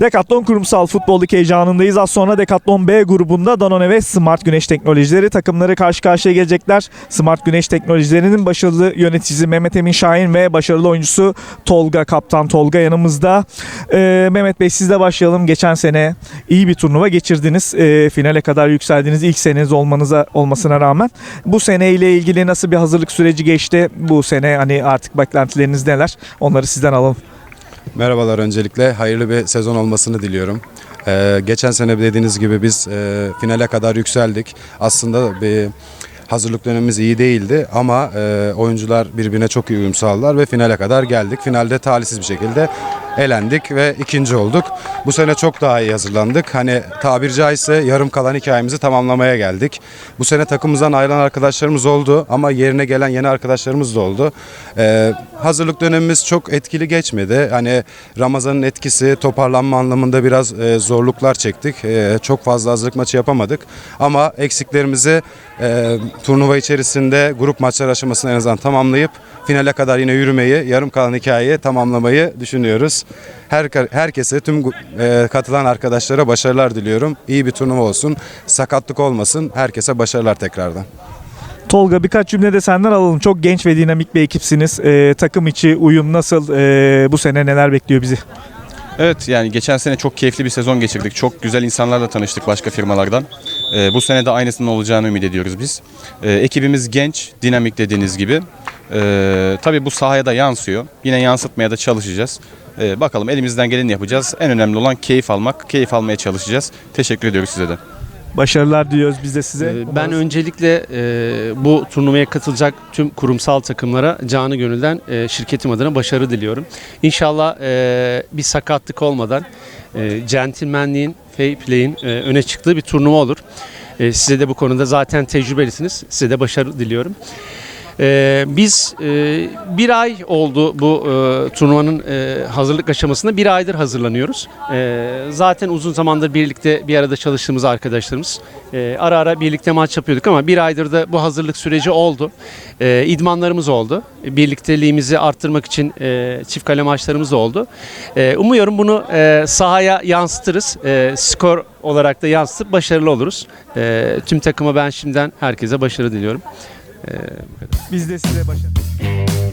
Decathlon kurumsal futboldaki heyecanındayız. Az sonra Decathlon B grubunda Danone ve Smart Güneş Teknolojileri takımları karşı karşıya gelecekler. Smart Güneş Teknolojilerinin başarılı yöneticisi Mehmet Emin Şahin ve başarılı oyuncusu Tolga, kaptan Tolga yanımızda. Ee, Mehmet Bey sizle başlayalım. Geçen sene iyi bir turnuva geçirdiniz. Ee, finale kadar yükseldiniz. İlk seneniz olmanıza olmasına rağmen. Bu seneyle ilgili nasıl bir hazırlık süreci geçti? Bu sene hani artık beklentileriniz neler? Onları sizden alalım. Merhabalar öncelikle. Hayırlı bir sezon olmasını diliyorum. Ee, geçen sene dediğiniz gibi biz e, finale kadar yükseldik. Aslında bir hazırlık dönemimiz iyi değildi ama e, oyuncular birbirine çok iyi uyum sağladılar ve finale kadar geldik. Finalde talihsiz bir şekilde elendik ve ikinci olduk. Bu sene çok daha iyi hazırlandık. Hani tabiri caizse yarım kalan hikayemizi tamamlamaya geldik. Bu sene takımımızdan ayrılan arkadaşlarımız oldu ama yerine gelen yeni arkadaşlarımız da oldu. Ee, hazırlık dönemimiz çok etkili geçmedi. Hani Ramazan'ın etkisi toparlanma anlamında biraz e, zorluklar çektik. E, çok fazla hazırlık maçı yapamadık. Ama eksiklerimizi e, turnuva içerisinde grup maçlar aşamasını en azından tamamlayıp finale kadar yine yürümeyi, yarım kalan hikayeyi tamamlamayı düşünüyoruz. Her, herkese, tüm e, katılan arkadaşlara başarılar diliyorum. İyi bir turnuva olsun, sakatlık olmasın. Herkese başarılar tekrardan. Tolga birkaç cümle de senden alalım. Çok genç ve dinamik bir ekipsiniz. Ee, takım içi uyum nasıl? Ee, bu sene neler bekliyor bizi? Evet yani geçen sene çok keyifli bir sezon geçirdik. Çok güzel insanlarla tanıştık başka firmalardan. Ee, bu sene de aynısının olacağını ümit ediyoruz biz. Ee, ekibimiz genç, dinamik dediğiniz gibi. Ee, tabii bu sahaya da yansıyor. Yine yansıtmaya da çalışacağız. Ee, bakalım elimizden geleni yapacağız. En önemli olan keyif almak. Keyif almaya çalışacağız. Teşekkür ediyoruz size de. Başarılar diliyoruz biz de size. Ee, Ben öncelikle e, bu turnuvaya katılacak tüm kurumsal takımlara canı gönülden e, şirketim adına başarı diliyorum. İnşallah e, bir sakatlık olmadan e, centilmenliğin, fair play'in e, öne çıktığı bir turnuva olur. E, size de bu konuda zaten tecrübelisiniz. Size de başarı diliyorum. E, biz e, bir ay oldu bu e, turnuvanın e, hazırlık aşamasında. Bir aydır hazırlanıyoruz. E, zaten uzun zamandır birlikte bir arada çalıştığımız arkadaşlarımız. E, ara ara birlikte maç yapıyorduk ama bir aydır da bu hazırlık süreci oldu. E, idmanlarımız oldu. Birlikteliğimizi arttırmak için e, çift kale maçlarımız oldu. E, umuyorum bunu e, sahaya yansıtırız. E, skor olarak da yansıtıp başarılı oluruz. E, tüm takıma ben şimdiden herkese başarı diliyorum. Biz de size başarılar.